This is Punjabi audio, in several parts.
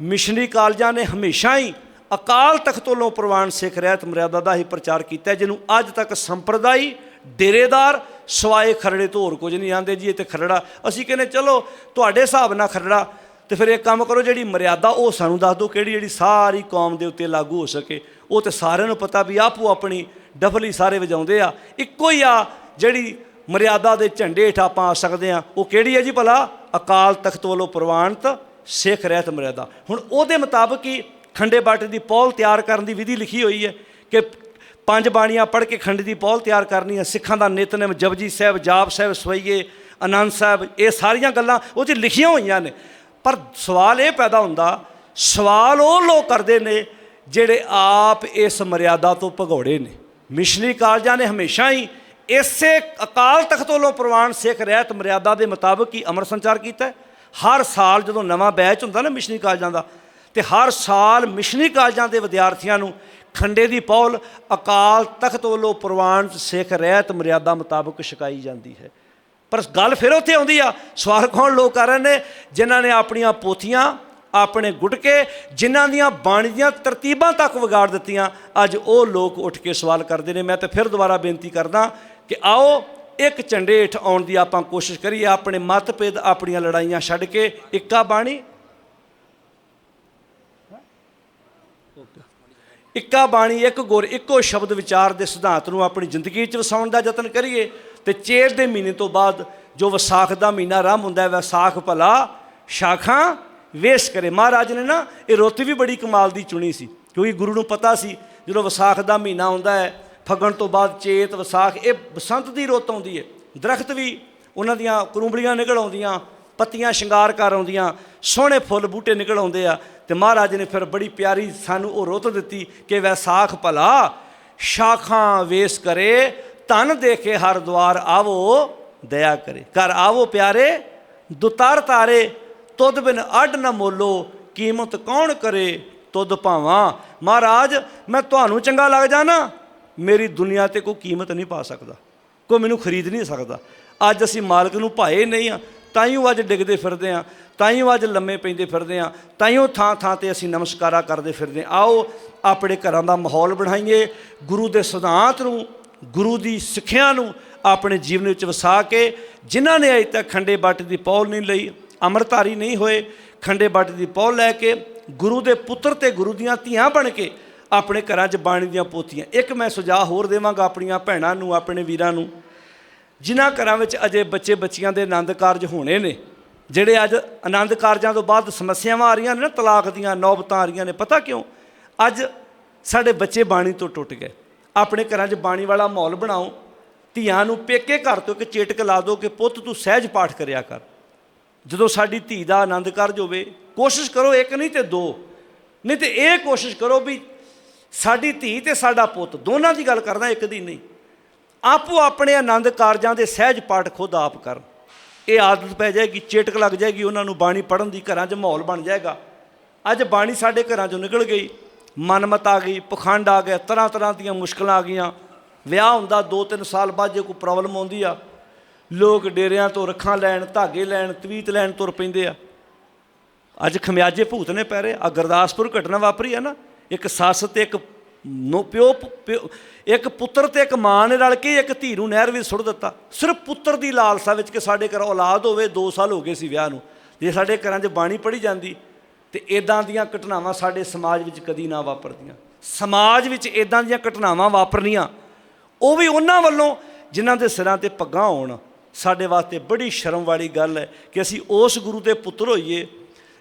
ਮਿਸ਼ਨਰੀ ਕਾਲਜਾਂ ਨੇ ਹਮੇਸ਼ਾ ਹੀ ਅਕਾਲ ਤਖਤ ਵੱਲੋਂ ਪ੍ਰਵਾਨ ਸਿੱਖ ਰਹਿਤ ਮਰਿਆਦਾ ਦਾ ਹੀ ਪ੍ਰਚਾਰ ਕੀਤਾ, ਜਿਹਨੂੰ ਅੱਜ ਤੱਕ ਸੰਪਰਦਾਈ ਡੇਰੇਦਾਰ ਸਵਾਏ ਖਰੜੇ ਤੋਂ ਹੋਰ ਕੁਝ ਨਹੀਂ ਆਂਦੇ ਜੀ ਇਹ ਤੇ ਖਰੜਾ। ਅਸੀਂ ਕਹਿੰਦੇ, ਚਲੋ, ਤੁਹਾਡੇ ਹਿਸਾਬ ਨਾਲ ਖਰੜਾ ਤੇ ਫਿਰ ਇੱਕ ਕੰਮ ਕਰੋ, ਜਿਹੜੀ ਮਰਿਆਦਾ ਉਹ ਸਾਨੂੰ ਦੱਸ ਦਿਓ, ਕਿਹੜੀ ਜਿਹੜੀ ਸਾਰੀ ਕੌਮ ਦੇ ਉੱਤੇ ਲਾਗੂ ਹੋ ਸਕੇ। ਉਹ ਤੇ ਸਾਰਿਆਂ ਨੂੰ ਪਤਾ ਵੀ ਆਪੋ ਆਪਣੀ ਡਫਲੀ ਸਾਰੇ ਵਜਾਉਂਦੇ ਆ। ਇੱਕੋ ਹੀ ਆ ਜਿਹੜੀ ਮਰਿਆਦਾ ਦੇ ਝੰਡੇ ਹੇਠ ਆਪਾਂ ਆ ਸਕਦੇ ਆ। ਉਹ ਕਿਹੜੀ ਹੈ ਜੀ ਭਲਾ? ਅਕਾਲ ਤਖਤ ਵੱਲੋਂ ਪ੍ਰਵਾਨਿਤ ਸਿੱਖ ਰਹਿਤ ਮਰਿਆਦਾ ਹੁਣ ਉਹਦੇ ਮੁਤਾਬਕ ਹੀ ਖੰਡੇ ਬਾਟੇ ਦੀ ਪੌਲ ਤਿਆਰ ਕਰਨ ਦੀ ਵਿਧੀ ਲਿਖੀ ਹੋਈ ਹੈ ਕਿ ਪੰਜ ਬਾਣੀਆਂ ਪੜ੍ਹ ਕੇ ਖੰਡ ਦੀ ਪੌਲ ਤਿਆਰ ਕਰਨੀ ਹੈ। ਸਿੱਖਾਂ ਦਾ ਨਿਤਨੇਮ, ਜਪਜੀ ਸਾਹਿਬ, ਜਾਪ ਸਾਹਿਬ, ਸਵਈਏ ਆਨੰਦ ਸਾਹਿਬ, ਇਹ ਸਾਰੀਆਂ ਗੱਲਾਂ ਉਹ 'ਚ ਲਿਖੀਆਂ ਹੋਈਆਂ ਨੇ। ਪਰ ਸਵਾਲ ਇਹ ਪੈਦਾ ਹੁੰਦਾ, ਸਵਾਲ ਉਹ ਲੋਕ ਕਰਦੇ ਨੇ ਜਿਹੜੇ ਆਪ ਇਸ ਮਰਿਆਦਾ ਤੋਂ ਭਗੌੜੇ ਨੇ। ਮਿਸ਼ਨਰੀ ਕਾਲਜਾਂ ਨੇ ਹਮੇਸ਼ਾ ਹੀ ਇਸੇ ਅਕਾਲ ਤਖਤ ਵੱਲੋਂ ਪ੍ਰਵਾਨ ਸਿੱਖ ਰਹਿਤ ਮਰਿਆਦਾ ਦੇ ਮੁਤਾਬਕ ਹੀ ਅਮਰ ਸੰਚਾਰ ਕੀਤਾ ਹੈ। ਹਰ ਸਾਲ ਜਦੋਂ ਨਵਾਂ ਬੈਚ ਹੁੰਦਾ ਨਾ ਮਿਸ਼ਨਰੀ ਕਾਲਜਾਂ ਦਾ, ਤੇ ਹਰ ਸਾਲ ਮਿਸ਼ਨਰੀ ਕਾਲਜਾਂ ਦੇ ਵਿਦਿਆਰਥੀਆਂ ਨੂੰ ਖੰਡੇ ਦੀ ਪੌਲ, ਅਕਾਲ ਤਖਤ ਵੱਲੋਂ ਪ੍ਰਵਾਨ ਸਿੱਖ ਰਹਿਤ ਮਰਿਆਦਾ ਮੁਤਾਬਕ ਛਕਾਈ ਜਾਂਦੀ ਹੈ। ਪਰ ਗੱਲ ਫਿਰ ਉੱਥੇ ਆਉਂਦੀ ਆ, ਸਵਾਲ ਕੌਣ ਲੋਕ ਕਰ ਰਹੇ ਨੇ? ਜਿਨ੍ਹਾਂ ਨੇ ਆਪਣੀਆਂ ਪੋਥੀਆਂ ਆਪਣੇ ਗੁਟਕੇ, ਜਿਨ੍ਹਾਂ ਦੀਆਂ ਬਾਣੀ ਦੀਆਂ ਤਰਤੀਬਾਂ ਤੱਕ ਵਿਗਾੜ ਦਿੱਤੀਆਂ, ਅੱਜ ਉਹ ਲੋਕ ਉੱਠ ਕੇ ਸਵਾਲ ਕਰਦੇ ਨੇ। ਮੈਂ ਤੇ ਫਿਰ ਦੁਬਾਰਾ ਬੇਨਤੀ ਕਰਦਾ ਕਿ ਆਓ ਇੱਕ ਝੰਡੇ ਹੇਠ ਆਉਣ ਦੀ ਆਪਾਂ ਕੋਸ਼ਿਸ਼ ਕਰੀਏ, ਆਪਣੇ ਮਤਭੇਦ ਆਪਣੀਆਂ ਲੜਾਈਆਂ ਛੱਡ ਕੇ, ਇੱਕਾ ਬਾਣੀ। ਇੱਕਾ ਬਾਣੀ, ਇੱਕ ਗੁਰ, ਇੱਕੋ ਸ਼ਬਦ ਵਿਚਾਰ ਦੇ ਸਿਧਾਂਤ ਨੂੰ ਆਪਣੀ ਜ਼ਿੰਦਗੀ 'ਚ ਵਸਾਉਣ ਦਾ ਯਤਨ ਕਰੀਏ, ਤੇ ਚੇਤ ਦੇ ਮਹੀਨੇ ਤੋਂ ਬਾਅਦ ਜੋ ਵਿਸਾਖ ਦਾ ਮਹੀਨਾ ਆਰੰਭ ਹੁੰਦਾ ਹੈ, ਵਿਸਾਖ ਭਲਾ ਸ਼ਾਖਾਂ ਵੇਸ ਕਰੇ। ਮਹਾਰਾਜ ਨੇ ਨਾ ਇਹ ਰੁੱਤ ਵੀ ਬੜੀ ਕਮਾਲ ਦੀ ਚੁਣੀ ਸੀ, ਕਿਉਂਕਿ ਗੁਰੂ ਨੂੰ ਪਤਾ ਸੀ, ਜਦੋਂ ਵਿਸਾਖ ਦਾ ਮਹੀਨਾ ਆਉਂਦਾ ਹੈ ਫੱਗਣ ਤੋਂ ਬਾਅਦ ਚੇਤ ਵਿਸਾਖ, ਇਹ ਬਸੰਤ ਦੀ ਰੁੱਤ ਆਉਂਦੀ ਹੈ ਦਰਖਤ ਵੀ ਉਹਨਾਂ ਦੀਆਂ ਕਰੂੰਬਲੀਆਂ ਨਿਕਲ ਆਉਂਦੀਆਂ, ਪੱਤੀਆਂ ਸ਼ਿੰਗਾਰ ਕਰ ਆਉਂਦੀਆਂ, ਸੋਹਣੇ ਫੁੱਲ ਬੂਟੇ ਨਿਕਲ ਆਉਂਦੇ ਆ ਤੇ ਮਹਾਰਾਜ ਨੇ ਫਿਰ ਬੜੀ ਪਿਆਰੀ ਸਾਨੂੰ ਉਹ ਰੁੱਤ ਦਿੱਤੀ ਕਿ ਵੈਸਾਖ ਭਲਾ, ਸ਼ਾਖਾਂ ਵੇਸ ਕਰੇ, ਧਨ ਦੇ ਕੇ ਹਰ ਦਵਾਰ ਆਵੋ, ਦਇਆ ਕਰੇ। ਘਰ ਆਵੋ ਪਿਆਰੇ, ਦੁਤਾਰ ਤਾਰੇ, ਤੁਧ ਬਿਨ ਅੱਡ ਨਾ ਮੋਲੋ, ਕੀਮਤ ਕੌਣ ਕਰੇ, ਤੁਧ ਭਾਵਾਂ। ਮਹਾਰਾਜ, ਮੈਂ ਤੁਹਾਨੂੰ ਚੰਗਾ ਲੱਗ ਜਾਣਾ ਮੇਰੀ ਦੁਨੀਆ ਤੇ ਕੋਈ ਕੀਮਤ ਨਹੀਂ ਪਾ ਸਕਦਾ, ਕੋਈ ਮੈਨੂੰ ਖਰੀਦ ਨਹੀਂ ਸਕਦਾ। ਅੱਜ ਅਸੀਂ ਮਾਲਕ ਨੂੰ ਭਾਏ ਨਹੀਂ ਆ, ਤਾਈਓ ਅੱਜ ਡਿੱਗਦੇ ਫਿਰਦੇ ਆ, ਤਾਈਓ ਅੱਜ ਲੰਮੇ ਪੈਂਦੇ ਫਿਰਦੇ ਆ ਉਹ ਥਾਂ ਥਾਂ ਤੇ ਅਸੀਂ ਨਮਸਕਾਰਾ ਕਰਦੇ ਫਿਰਦੇ ਆਓ, ਆਪਣੇ ਘਰਾਂ ਦਾ ਮਾਹੌਲ ਬਣਾਈਏ, ਗੁਰੂ ਦੇ ਸਿਧਾਂਤ ਨੂੰ, ਗੁਰੂ ਦੀ ਸਿੱਖਿਆ ਨੂੰ ਆਪਣੇ ਜੀਵਨ ਵਿੱਚ ਵਸਾ ਕੇ, ਜਿਨ੍ਹਾਂ ਨੇ ਅਜੇ ਤੱਕ ਖੰਡੇ ਬਾਟੇ ਦੀ ਪੌਲ ਨਹੀਂ ਲਈ ਅੰਮ੍ਰਿਤਧਾਰੀ ਨਹੀਂ ਹੋਏ, ਖੰਡੇ ਬਾਟੇ ਦੀ ਪੌਲ ਲੈ ਕੇ, ਗੁਰੂ ਦੇ ਪੁੱਤਰ ਤੇ ਗੁਰੂ ਦੀਆਂ ਧੀਆਂ ਬਣ ਕੇ ਆਪਣੇ ਘਰਾਂ 'ਚ ਬਾਣੀ ਦੀਆਂ ਪੋਥੀਆਂ। ਇੱਕ ਮੈਂ ਸੁਝਾਅ ਹੋਰ ਦੇਵਾਂਗਾ ਆਪਣੀਆਂ ਭੈਣਾਂ ਨੂੰ, ਆਪਣੇ ਵੀਰਾਂ ਨੂੰ। ਜਿਨ੍ਹਾਂ ਘਰਾਂ ਵਿੱਚ ਅਜੇ ਬੱਚੇ ਬੱਚੀਆਂ ਦੇ ਆਨੰਦ ਕਾਰਜ ਹੋਣੇ ਨੇ, ਜਿਹੜੇ ਅੱਜ ਆਨੰਦ ਕਾਰਜਾਂ ਤੋਂ ਬਾਅਦ ਸਮੱਸਿਆਵਾਂ ਆ ਰਹੀਆਂ ਨੇ ਨਾ, ਤਲਾਕ ਦੀਆਂ ਨੌਬਤਾਂ ਆ ਰਹੀਆਂ ਨੇ, ਪਤਾ ਕਿਉਂ? ਅੱਜ ਸਾਡੇ ਬੱਚੇ ਬਾਣੀ ਤੋਂ ਟੁੱਟ ਗਏ। ਆਪਣੇ ਘਰਾਂ 'ਚ ਬਾਣੀ ਵਾਲਾ ਮਾਹੌਲ ਬਣਾਓ। ਧੀਆਂ ਨੂੰ ਪੇਕੇ ਘਰ ਤੋਂ ਇੱਕ ਚੇਟਕ ਲਾ ਦਿਓ ਕਿ ਪੁੱਤ ਤੂੰ ਸਹਿਜ ਪਾਠ ਕਰਿਆ ਕਰ। ਜਦੋਂ ਸਾਡੀ ਧੀ ਦਾ ਆਨੰਦ ਕਾਰਜ ਹੋਵੇ, ਕੋਸ਼ਿਸ਼ ਕਰੋ ਇੱਕ ਨਹੀਂ ਤੇ ਦੋ। ਨਹੀਂ ਤੇ ਇਹ ਕੋਸ਼ਿਸ਼ ਕਰੋ ਵੀ ਸਾਡੀ ਧੀ ਤੇ ਸਾਡਾ ਪੁੱਤ, ਦੋਨਾਂ ਦੀ ਗੱਲ ਕਰਦਾ ਇੱਕ ਦੀ ਨਹੀਂ। ਆਪੋ ਆਪਣੇ ਆਨੰਦ ਕਾਰਜਾਂ ਦੇ ਸਹਿਜ ਪਾਠ ਖੁਦ ਆਪ ਕਰਨ ਇਹ ਆਦਤ ਪੈ ਜਾਏਗੀ, ਚੇਟਕ ਲੱਗ ਜਾਏਗੀ, ਉਹਨਾਂ ਨੂੰ ਬਾਣੀ ਪੜਨ ਦੀ, ਘਰਾਂ 'ਚ ਮਾਹੌਲ ਬਣ ਜਾਏਗਾ। ਅੱਜ ਬਾਣੀ ਸਾਡੇ ਘਰਾਂ 'ਚੋਂ ਨਿਕਲ ਗਈ। ਮਨਮਤ ਆ ਗਈ, ਪਖੰਡ ਆ ਗਿਆ ਤਰ੍ਹਾਂ ਤਰ੍ਹਾਂ ਦੀਆਂ ਮੁਸ਼ਕਲਾਂ ਆ ਗਈਆਂ। ਵਿਆਹ ਹੁੰਦਾ 2-3 ਸਾਲ ਬਾਅਦ ਜੇ ਕੋਈ ਪ੍ਰੋਬਲਮ ਆਉਂਦੀ ਆ, ਲੋਕ ਡੇਰਿਆਂ ਤੋਂ ਰੱਖਾਂ ਲੈਣ, ਧਾਗੇ ਲੈਣ, ਤਵੀਤ ਲੈਣ ਤੁਰ ਪੈਂਦੇ ਆ। ਅੱਜ ਖਮਿਆਜੇ ਭੂਤ ਨੇ ਪੈ ਰਹੇ ਆ ਗੁਰਦਾਸਪੁਰ ਘਟਨਾ ਵਾਪਰੀ ਆ ਨਾ। ਇੱਕ ਸੱਸ ਤੇ ਇੱਕ ਨੋ ਪਿਓ ਇੱਕ ਪੁੱਤਰ ਤੇ ਇੱਕ ਮਾਂ ਨੇ ਰਲ ਕੇ ਇੱਕ ਧੀ ਨੂੰ ਨਹਿਰ ਵਿੱਚ ਸੁੱਟ ਦਿੱਤਾ। ਸਿਰਫ ਪੁੱਤਰ ਦੀ ਲਾਲਸਾ ਵਿੱਚ ਕਿ ਸਾਡੇ ਘਰ ਔਲਾਦ ਹੋਵੇ 2 ਸਾਲ ਹੋ ਗਏ ਸੀ ਵਿਆਹ ਨੂੰ। ਜੇ ਸਾਡੇ ਘਰਾਂ 'ਚ ਬਾਣੀ ਪੜ੍ਹੀ ਜਾਂਦੀ, ਤੇ ਇਦਾਂ ਦੀਆਂ ਘਟਨਾਵਾਂ ਸਾਡੇ ਸਮਾਜ ਵਿੱਚ ਕਦੀ ਨਾ ਵਾਪਰਦੀਆਂ। ਸਮਾਜ ਵਿੱਚ ਇਦਾਂ ਦੀਆਂ ਘਟਨਾਵਾਂ ਵਾਪਰਨੀਆਂ, ਉਹ ਵੀ ਉਹਨਾਂ ਵੱਲੋਂ ਜਿਨ੍ਹਾਂ ਦੇ ਸਿਰਾਂ ਤੇ ਪੱਗਾਂ ਹੋਣ। ਸਾਡੇ ਵਾਸਤੇ ਬੜੀ ਸ਼ਰਮ ਵਾਲੀ ਗੱਲ ਹੈ ਕਿ ਅਸੀਂ ਉਸ ਗੁਰੂ ਦੇ ਪੁੱਤਰ ਹੋਈਏ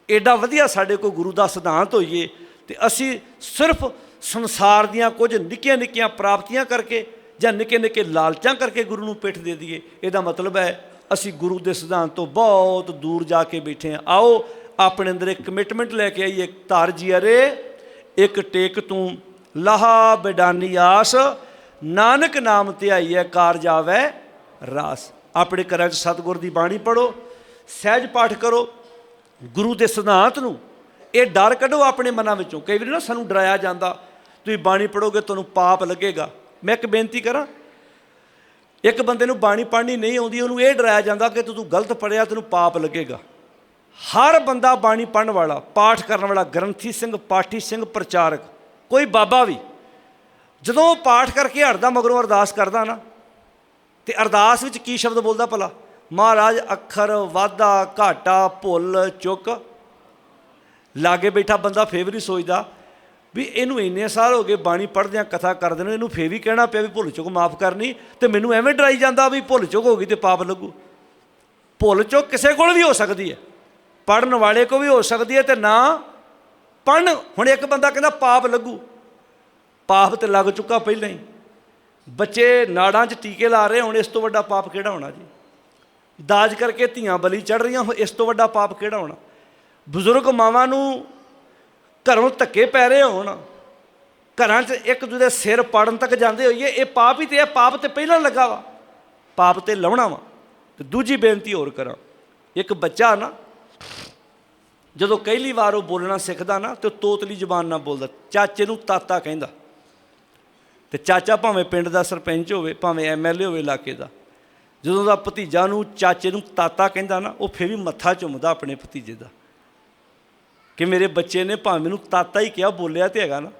ਐਡਾ ਵਧੀਆ ਸਾਡੇ ਕੋਲ ਗੁਰੂ ਦਾ ਸਿਧਾਂਤ ਹੋਈਏ ਤੇ ਅਸੀਂ ਸਿਰਫ ਸੰਸਾਰ ਦੀਆਂ ਕੁਝ ਨਿੱਕੀਆਂ ਨਿੱਕੀਆਂ ਪ੍ਰਾਪਤੀਆਂ ਕਰਕੇ ਜਾਂ ਨਿੱਕੇ ਨਿੱਕੇ ਲਾਲਚਾਂ ਕਰਕੇ ਗੁਰੂ ਨੂੰ ਪਿੱਠ ਦੇ ਦਈਏ, ਇਹਦਾ ਮਤਲਬ ਹੈ ਅਸੀਂ ਗੁਰੂ ਦੇ ਸਿਧਾਂਤ ਤੋਂ ਬਹੁਤ ਦੂਰ ਜਾ ਕੇ ਬੈਠੇ ਹਾਂ। ਆਓ, ਆਪਣੇ ਅੰਦਰ ਇੱਕ ਕਮਿਟਮੈਂਟ ਲੈ ਕੇ ਆਈਏ। ਧਾਰ ਜੀਅਰੇ ਇੱਕ ਟੇਕ ਤੂੰ। ਲਹਾ ਬਿਡਾਨੀ ਆਸ, ਨਾਨਕ ਨਾਮ ਧਿਆਈਐ ਕਾਰ ਜਾਵੇ ਰਾਸ। ਆਪਣੇ ਘਰਾਂ 'ਚ ਸਤਿਗੁਰ ਦੀ ਬਾਣੀ ਪੜੋ ਸਹਿਜ ਪਾਠ ਕਰੋ, ਗੁਰੂ ਦੇ ਸਿਧਾਂਤ ਨੂੰ ਇਹ ਡਰ ਕੱਢੋ ਆਪਣੇ ਮਨਾਂ ਵਿੱਚੋਂ। ਕਈ ਵਾਰੀ ਨਾ ਸਾਨੂੰ ਡਰਾਇਆ ਜਾਂਦਾ। ਤੁਸੀਂ ਬਾਣੀ ਪੜੋਗੇ ਤੁਹਾਨੂੰ ਪਾਪ ਲੱਗੇਗਾ। ਮੈਂ ਇੱਕ ਬੇਨਤੀ ਕਰਾਂ, ਇੱਕ ਬੰਦੇ ਨੂੰ ਬਾਣੀ ਪੜ੍ਹਨੀ ਨਹੀਂ ਆਉਂਦੀ, ਉਹਨੂੰ ਇਹ ਡਰਾਇਆ ਜਾਂਦਾ ਕਿ ਤੂੰ ਤੂੰ ਗਲਤ ਪੜਿਆ ਤੈਨੂੰ ਪਾਪ ਲੱਗੇਗਾ। ਹਰ ਬੰਦਾ ਬਾਣੀ ਪੜਨ ਵਾਲਾ, ਪਾਠ ਕਰਨ ਵਾਲਾ, ਗ੍ਰੰਥੀ ਸਿੰਘ, ਪਾਠੀ ਸਿੰਘ, ਪ੍ਰਚਾਰਕ, ਕੋਈ ਬਾਬਾ ਵੀ, ਜਦੋਂ ਉਹ ਪਾਠ ਕਰਕੇ ਹਟਦਾ ਮਗਰੋਂ ਅਰਦਾਸ ਕਰਦਾ ਨਾ, ਤੇ ਅਰਦਾਸ ਵਿੱਚ ਕੀ ਸ਼ਬਦ ਬੋਲਦਾ ਭਲਾ? ਮਹਾਰਾਜ, ਅੱਖਰ ਵਾਧਾ, ਘਾਟਾ, ਭੁੱਲ, ਚੁੱਕ। ਲਾਗੇ ਬੈਠਾ ਬੰਦਾ ਫੇਰ ਵੀ ਨਹੀਂ ਸੋਚਦਾ ਵੀ ਇਹਨੂੰ ਇੰਨੇ ਸਾਲ ਹੋ ਗਏ ਬਾਣੀ ਪੜ੍ਹਦਿਆਂ ਕਥਾ ਕਰਦੇ ਨੂੰ, ਇਹਨੂੰ ਫੇਰ ਵੀ ਕਹਿਣਾ ਪਿਆ ਵੀ ਭੁੱਲ ਚੁੱਕ, ਮਾਫ ਕਰਨੀ, ਤੇ ਮੈਨੂੰ ਐਵੇਂ ਡਰਾਈ ਜਾਂਦਾ ਵੀ ਭੁੱਲ ਚੁੱਕ ਹੋ ਗਈ ਤੇ ਪਾਪ ਲੱਗੂ। ਭੁੱਲ ਚੁੱਕ ਕਿਸੇ ਕੋਲ ਵੀ ਹੋ ਸਕਦੀ ਹੈ। ਪੜਨ ਵਾਲੇ ਕੋ ਵੀ ਹੋ ਸਕਦੀ ਹੈ ਤੇ ਨਾ ਪੜਨ ਹੁਣ ਇੱਕ ਬੰਦਾ ਕਹਿੰਦਾ ਪਾਪ ਲੱਗੂ। ਪਾਪ ਤੇ ਲੱਗ ਚੁੱਕਾ ਪਹਿਲਾਂ ਹੀ। ਬੱਚੇ ਨਾੜਾਂ 'ਚ ਟੀਕੇ ਲਾ ਰਹੇ, ਹੁਣ ਇਸ ਤੋਂ ਵੱਡਾ ਪਾਪ ਕਿਹੜਾ ਹੋਣਾ ਜੀ? ਦਾਜ ਕਰਕੇ ਧੀਆਂ ਬਲੀ ਚੜ ਰਹੀਆਂ ਇਸ ਤੋਂ ਵੱਡਾ ਪਾਪ ਕਿਹੜਾ ਹੋਣਾ? ਬਜ਼ੁਰਗ ਮਾਵਾਂ ਨੂੰ ਘਰੋਂ ਧੱਕੇ ਪੈ ਰਹੇ ਹੋਣ, ਘਰਾਂ 'ਚ ਇੱਕ ਦੂਜੇ ਦੇ ਸਿਰ ਪਾੜਨ ਤੱਕ ਜਾਂਦੇ ਹੋਈਏ, ਇਹ ਪਾਪ ਹੀ ਤੇ ਹੈ ਪਾਪ ਤੇ ਪਹਿਲਾਂ ਲੱਗਾ ਵਾ। ਪਾਪ ਤੇ ਲਾਉਣਾ ਵਾ ਤੇ ਦੂਜੀ ਬੇਨਤੀ ਹੋਰ ਕਰਾਂ। ਇੱਕ ਬੱਚਾ ਨਾ, ਜਦੋਂ ਪਹਿਲੀ ਵਾਰ ਉਹ ਬੋਲਣਾ ਸਿੱਖਦਾ ਨਾ, ਤੇ ਉਹ ਤੋਤਲੀ ਜ਼ਬਾਨ ਨਾਲ ਬੋਲਦਾ, ਚਾਚੇ ਨੂੰ ਤਾਤਾ ਕਹਿੰਦਾ। ਤੇ ਚਾਚਾ ਭਾਵੇਂ ਪਿੰਡ ਦਾ ਸਰਪੰਚ ਹੋਵੇ, ਭਾਵੇਂ ਐਮਐਲਏ ਹੋਵੇ ਇਲਾਕੇ ਦਾ, ਜਦੋਂ ਦਾ ਭਤੀਜਾ ਨੂੰ ਚਾਚੇ ਨੂੰ ਤਾਤਾ ਕਹਿੰਦਾ ਨਾ, ਉਹ ਫਿਰ ਵੀ ਮੱਥਾ ਚੁੰਮਦਾ ਆਪਣੇ ਭਤੀਜੇ ਦਾ। ਕਿ ਮੇਰੇ ਬੱਚੇ ਨੇ ਭਾਵੇਂ ਮੈਨੂੰ ਤਾਤਾ ਹੀ ਕਿਹਾ, ਬੋਲਿਆ ਤੇ ਹੈਗਾ ਨਾ।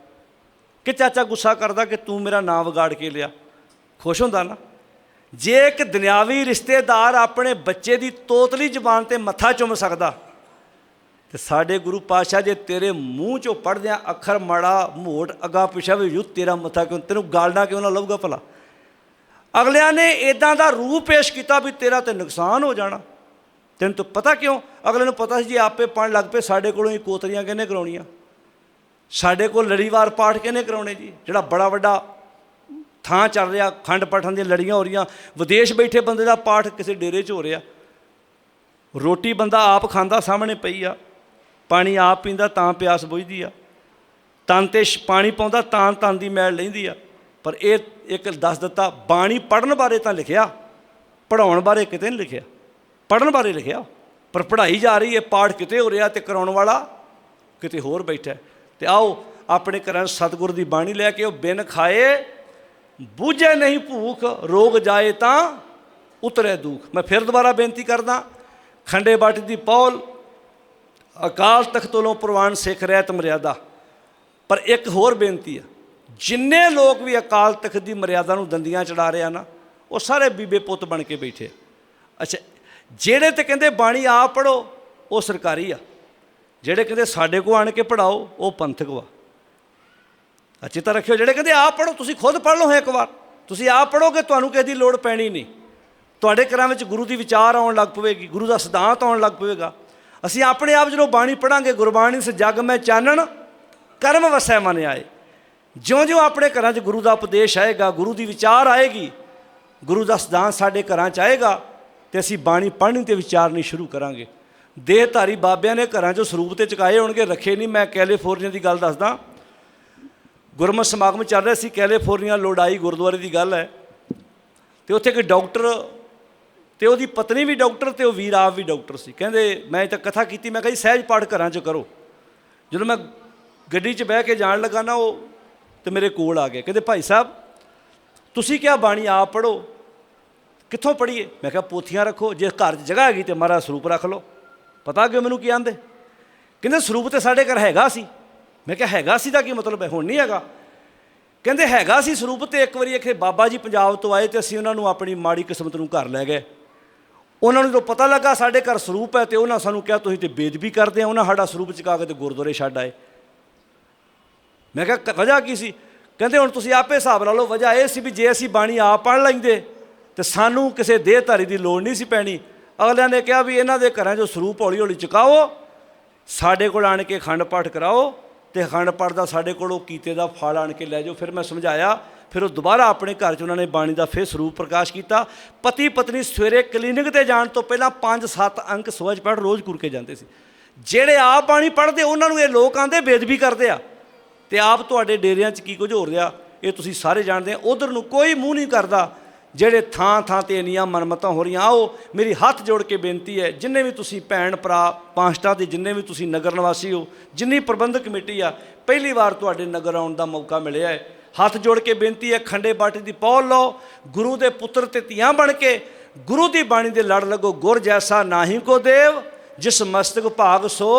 ਕਿ ਚਾਚਾ ਗੁੱਸਾ ਕਰਦਾ ਕਿ ਤੂੰ ਮੇਰਾ ਨਾਮ ਵਿਗਾੜ ਕੇ ਲਿਆ। ਖੁਸ਼ ਹੁੰਦਾ ਨਾ। ਜੇ ਇੱਕ ਦੁਨਿਆਵੀ ਰਿਸ਼ਤੇਦਾਰ ਆਪਣੇ ਬੱਚੇ ਦੀ ਤੋਤਲੀ ਜ਼ਬਾਨ ਤੇ ਮੱਥਾ ਚੁੰਮ ਸਕਦਾ, ਤੇ ਸਾਡੇ ਗੁਰੂ ਪਾਤਸ਼ਾਹ ਜੇ ਤੇਰੇ ਮੂੰਹ ਚੋਂ ਪੜਦਿਆਂ ਅੱਖਰ ਮਾੜਾ ਮੋੜ ਅਗਾ ਪਿਛਾ ਵੀ ਯੂ ਤੇਰਾ ਮੱਥਾ ਕਿਉਂ, ਤੈਨੂੰ ਗਾਲਣਾ ਕਿਉਂ ਨਾ ਲਊਗਾ ਭਲਾ? ਅਗਲਿਆਂ ਨੇ ਇਦਾਂ ਦਾ ਰੂਪ ਪੇਸ਼ ਕੀਤਾ ਵੀ ਤੇਰਾ ਤੇ ਨੁਕਸਾਨ ਹੋ ਜਾਣਾ। ਤੈਨੂੰ ਤਾਂ ਪਤਾ ਕਿਉਂ? ਅਗਲੇ ਨੂੰ ਪਤਾ ਸੀ ਜੇ ਆਪੇ ਪੜਨ ਲੱਗ ਪਏ, ਸਾਡੇ ਕੋਲੋਂ ਹੀ ਕੋਤਰੀਆਂ ਕਿਹਨੇ ਕਰਾਉਣੀਆਂ? ਸਾਡੇ ਕੋਲ ਲੜੀਵਾਰ ਪਾਠ ਕਿਹਨੇ ਕਰਾਉਣੇ ਜੀ? ਜਿਹੜਾ ਬੜਾ ਵੱਡਾ ਥਾਂ ਚੱਲ ਰਿਹਾ, ਖੰਡ ਪਾਠਾਂ ਦੀਆਂ ਲੜੀਆਂ ਹੋ ਰਹੀਆਂ, ਵਿਦੇਸ਼ ਬੈਠੇ ਬੰਦੇ ਦਾ ਪਾਠ ਕਿਸੇ ਡੇਰੇ 'ਚ ਹੋ ਰਿਹਾ। ਰੋਟੀ ਬੰਦਾ ਆਪ ਖਾਂਦਾ ਸਾਹਮਣੇ ਪਈ ਆ, ਪਾਣੀ ਆਪ ਪੀਂਦਾ ਤਾਂ ਪਿਆਸ ਬੁਝਦੀ ਆ। ਤਨ ਤੇ ਪਾਣੀ ਪਾਉਂਦਾ ਤਾਂ ਤਨ ਦੀ ਮੈਲ ਲੈਂਦੀ ਆ। ਪਰ ਇਹ ਇੱਕ ਦੱਸ ਦਿੱਤਾ, ਬਾਣੀ ਪੜਨ ਬਾਰੇ ਤਾਂ ਲਿਖਿਆ ਪੜਾਉਣ ਬਾਰੇ ਕਿਤੇ ਨਹੀਂ ਲਿਖਿਆ। ਪੜਨ ਬਾਰੇ ਲਿਖਿਆ। ਪਰ ਪੜ੍ਹਾਈ ਜਾ ਰਹੀ ਹੈ, ਪਾਠ ਕਿਤੇ ਹੋ ਰਿਹਾ ਤੇ ਕਰਾਉਣ ਵਾਲਾ ਕਿਤੇ ਹੋਰ ਬੈਠਾ ਹੈ। ਤੇ ਆਓ, ਆਪਣੇ ਘਰਾਂ ਸਤਿਗੁਰ ਦੀ ਬਾਣੀ ਲੈ ਕੇ ਉਹ ਬਿਨ ਖਾਏ, ਬੂਝੇ ਨਹੀਂ ਭੂਖ, ਰੋਗ ਜਾਏ ਤਾਂ ਉਤਰੇ ਦੁੱਖ। ਮੈਂ ਫਿਰ ਦੁਬਾਰਾ ਬੇਨਤੀ ਕਰਦਾ, ਖੰਡੇ ਬਾਟੀ ਦੀ ਪੌਲ, ਅਕਾਲ ਤਖਤ ਤੋਂ ਪ੍ਰਵਾਨ ਸਿੱਖ ਰਹਿਤ ਮਰਿਆਦਾ। ਪਰ ਇੱਕ ਹੋਰ ਬੇਨਤੀ ਆ, ਜਿੰਨੇ ਲੋਕ ਵੀ ਅਕਾਲ ਤਖਤ ਦੀ ਮਰਿਆਦਾ ਨੂੰ ਦੰਦੀਆਂ ਚੜਾ ਰਿਆ ਨਾ, ਉਹ ਸਾਰੇ ਬੀਬੇ ਪੁੱਤ ਬਣ ਕੇ ਬੈਠੇ ਅੱਛਾ ਜਿਹੜੇ ਤੇ ਕਹਿੰਦੇ ਬਾਣੀ ਆਪ ਪੜੋ ਉਹ ਸਰਕਾਰੀ ਆ। ਜਿਹੜੇ ਕਹਿੰਦੇ ਸਾਡੇ ਕੋ ਆਣ ਕੇ ਪੜਾਓ ਉਹ ਪੰਥਕ ਵਾ। ਅੱਛੀ ਤਰ੍ਹਾਂ ਰੱਖਿਓ, ਜਿਹੜੇ ਕਹਿੰਦੇ ਆਪ ਪੜੋ ਤੁਸੀਂ ਖੁਦ ਪੜ ਲਓ ਇੱਕ ਵਾਰ। ਤੁਸੀਂ ਆਪ ਪੜੋਗੇ ਤੁਹਾਨੂੰ ਕਿਸੇ ਦੀ ਲੋੜ ਪੈਣੀ ਨਹੀਂ। ਤੁਹਾਡੇ ਘਰਾਂ ਵਿੱਚ ਗੁਰੂ ਦੀ ਵਿਚਾਰ ਆਉਣ ਲੱਗ ਪਵੇਗੀ, ਗੁਰੂ ਦਾ ਸਿਧਾਂਤ ਆਉਣ ਲੱਗ ਪਵੇਗਾ। ਅਸੀਂ ਆਪਣੇ ਆਪ ਜਦੋਂ ਬਾਣੀ ਪੜਾਂਗੇ ਗੁਰਬਾਣੀ ਸ ਜਗ ਮੈਂ ਚਾਨਣ, ਕਰਮ ਵਸੈ ਮਨ ਆਏ। ਜਿਉਂ-ਜਿਉਂ ਆਪਣੇ ਘਰਾਂ 'ਚ ਗੁਰੂ ਦਾ ਉਪਦੇਸ਼ ਆਏਗਾ, ਗੁਰੂ ਦੀ ਵਿਚਾਰ ਆਏਗੀ, ਗੁਰੂ ਦਾ ਸਿਧਾਂਤ ਸਾਡੇ ਘਰਾਂ 'ਚ ਆਏਗਾ ਤੇ ਅਸੀਂ ਬਾਣੀ ਪੜ੍ਹਨੀ ਤੇ ਵਿਚਾਰਨੀ ਸ਼ੁਰੂ ਕਰਾਂਗੇ। ਦੇਹਧਾਰੀ ਬਾਬਿਆਂ ਨੇ ਘਰਾਂ 'ਚੋਂ ਸਰੂਪ ਤੇ ਚੁਕਾਏ ਹੋਣਗੇ, ਰੱਖੇ ਨਹੀਂ। ਮੈਂ ਕੈਲੀਫੋਰਨੀਆ ਦੀ ਗੱਲ ਦੱਸਦਾ। ਗੁਰਮਤ ਸਮਾਗਮ ਚੱਲ ਰਿਹਾ ਸੀ, ਕੈਲੀਫੋਰਨੀਆ ਲੋੜਾਈ ਗੁਰਦੁਆਰੇ ਦੀ ਗੱਲ ਹੈ। ਤੇ ਉੱਥੇ ਇੱਕ ਡਾਕਟਰ, ਤੇ ਉਹਦੀ ਪਤਨੀ ਵੀ ਡਾਕਟਰ ਤੇ ਉਹ ਵੀਰ ਆਪ ਵੀ ਡਾਕਟਰ ਸੀ। ਕਹਿੰਦੇ, ਮੈਂ ਤਾਂ ਕਥਾ ਕੀਤੀ, ਮੈਂ ਕਹੀ ਸਹਿਜ ਪਾਠ ਘਰਾਂ 'ਚ ਕਰੋ। ਜਦੋਂ ਮੈਂ ਗੱਡੀ 'ਚ ਬਹਿ ਕੇ ਜਾਣ ਲੱਗਾ ਨਾ ਉਹ, ਤੇ ਮੇਰੇ ਕੋਲ ਆ ਗਏ ਕਹਿੰਦੇ, ਭਾਈ ਸਾਹਿਬ, ਤੁਸੀਂ ਕਿਹਾ ਬਾਣੀ ਆਪ ਪੜੋ ਕਿੱਥੋਂ ਪੜੀਏ ਮੈਂ ਕਿਹਾ, ਪੋਥੀਆਂ ਰੱਖੋ, ਜੇ ਘਰ 'ਚ ਜਗ੍ਹਾ ਹੈਗੀ ਤੇ ਮਾਰਾ ਸਰੂਪ ਰੱਖ ਲਓ। ਪਤਾ ਕਿ ਮੈਨੂੰ ਕੀ ਆਂਦੇ? ਕਹਿੰਦੇ, ਸਰੂਪ ਤੇ ਸਾਡੇ ਘਰ ਹੈਗਾ ਸੀ। ਮੈਂ ਕਿਹਾ, ਹੈਗਾ ਸੀ ਦਾ ਕੀ ਮਤਲਬ ਹੈ? ਹੁਣ ਨਹੀਂ ਹੈਗਾ। ਕਹਿੰਦੇ, ਹੈਗਾ ਸੀ ਸਰੂਪ ਤੇ ਇੱਕ ਵਾਰੀ ਇੱਥੇ ਬਾਬਾ ਜੀ ਪੰਜਾਬ ਤੋਂ ਆਏ ਤੇ ਅਸੀਂ ਉਹਨਾਂ ਨੂੰ ਆਪਣੀ ਮਾੜੀ ਕਿਸਮਤ ਨੂੰ ਘਰ ਲੈ ਗਏ। ਉਹਨਾਂ ਨੂੰ ਜਦੋਂ ਪਤਾ ਲੱਗਾ ਸਾਡੇ ਘਰ ਸਰੂਪ ਹੈ ਤੇ ਉਹਨਾਂ ਸਾਨੂੰ ਕਿਹਾ, ਤੁਸੀਂ ਤੇ ਬੇਦਬੀ ਕਰਦੇ ਆ ਉਹਨਾਂ ਸਾਡਾ ਸਰੂਪ ਚੁਕਾ ਕੇ ਤੇ ਗੁਰਦੁਆਰੇ ਛੱਡ ਆਏ। ਮੈਂ ਕਿਹਾ ਵਜ੍ਹਾ ਕੀ ਸੀ? ਕਹਿੰਦੇ, ਹੁਣ ਤੁਸੀਂ ਆਪੇ ਹਿਸਾਬ ਲਾ ਲਓ, ਵਜ੍ਹਾ ਇਹ ਸੀ ਵੀ ਜੇ ਅਸੀਂ ਬਾਣੀ ਆਪ ਪੜ੍ਹ ਲੈਂਦੇ ਤੇ ਸਾਨੂੰ ਕਿਸੇ ਦੇਹਧਾਰੀ ਦੀ ਲੋੜ ਨਹੀਂ ਸੀ ਪੈਣੀ। ਅਗਲਿਆਂ ਨੇ ਕਿਹਾ ਵੀ ਇਹਨਾਂ ਦੇ ਘਰਾਂ 'ਚੋਂ ਸਰੂਪ ਹੌਲੀ ਹੌਲੀ ਚੁਕਾਓ, ਸਾਡੇ ਕੋਲ ਆਣ ਕੇ ਖੰਡ ਪਾਠ ਕਰਾਓ ਤੇ ਖੰਡ ਪਾਠ ਦਾ ਸਾਡੇ ਕੋਲ ਉਹ ਕੀਤੇ ਦਾ ਫਲ ਆਣ ਕੇ ਲੈ ਜਾਓ। ਫਿਰ ਮੈਂ ਸਮਝਾਇਆ, ਫਿਰ ਉਹ ਦੁਬਾਰਾ ਆਪਣੇ ਘਰ 'ਚ ਉਹਨਾਂ ਨੇ ਬਾਣੀ ਦਾ ਫਿਰ ਸਰੂਪ ਪ੍ਰਕਾਸ਼ ਕੀਤਾ। ਪਤੀ ਪਤਨੀ ਸਵੇਰੇ ਕਲੀਨਿਕ ਤੇ ਜਾਣ ਤੋਂ ਪਹਿਲਾਂ 5-7 ਅੰਕ ਸਵਜ ਪਾਠ ਰੋਜ਼ ਕੁਰ ਕੇ ਜਾਂਦੇ ਸੀ। ਜਿਹੜੇ ਆਪ ਬਾਣੀ ਪੜ੍ਹਦੇ, ਉਹਨਾਂ ਨੂੰ ਇਹ ਲੋਕ ਆਂਦੇ ਬੇਦਬੀ ਕਰਦੇ ਆ। ਤੇ ਆਪ ਤੁਹਾਡੇ ਡੇਰਿਆਂ 'ਚ ਕੀ ਕੁਝ ਹੋ ਰਿਹਾ, ਇਹ ਤੁਸੀਂ ਸਾਰੇ ਜਾਣਦੇ ਆ। ਉਧਰ ਨੂੰ ਕੋਈ ਮੂੰਹ ਨਹੀਂ ਕਰਦਾ। ਜਿਹੜੇ ਥਾਂ ਥਾਂ ਤੇ ਇੰਨੀਆਂ ਮਨਮਤਾਂ ਹੋ ਰਹੀਆਂ, ਆਓ ਮੇਰੀ ਹੱਥ ਜੋੜ ਕੇ ਬੇਨਤੀ ਹੈ, ਜਿੰਨੇ ਵੀ ਤੁਸੀਂ ਭੈਣ ਭਰਾ, ਪਾਂਸਟਾ ਦੇ ਜਿੰਨੇ ਵੀ ਤੁਸੀਂ ਨਗਰ ਨਿਵਾਸੀ ਹੋ, ਜਿੰਨੀ ਪ੍ਰਬੰਧਕ ਕਮੇਟੀ ਆ, ਪਹਿਲੀ ਵਾਰ ਤੁਹਾਡੇ ਨਗਰ ਆਉਣ ਦਾ ਮੌਕਾ ਮਿਲਿਆ ਹੈ। ਹੱਥ ਜੋੜ ਕੇ ਬੇਨਤੀ ਹੈ, ਖੰਡੇ ਬਾਟੀ ਦੀ ਪੌਲ ਲਓ, ਗੁਰੂ ਦੇ ਪੁੱਤਰ ਤੇ ਧੀਆਂ ਬਣ ਕੇ, ਗੁਰੂ ਦੀ ਬਾਣੀ ਦੇ ਲੜ ਲੱਗੋ, ਗੁਰ ਜੈਸਾ ਨਾਹੀ ਕੋ ਦੇਵ, ਜਿਸ ਮਸਤਕ ਭਾਗ ਸੋ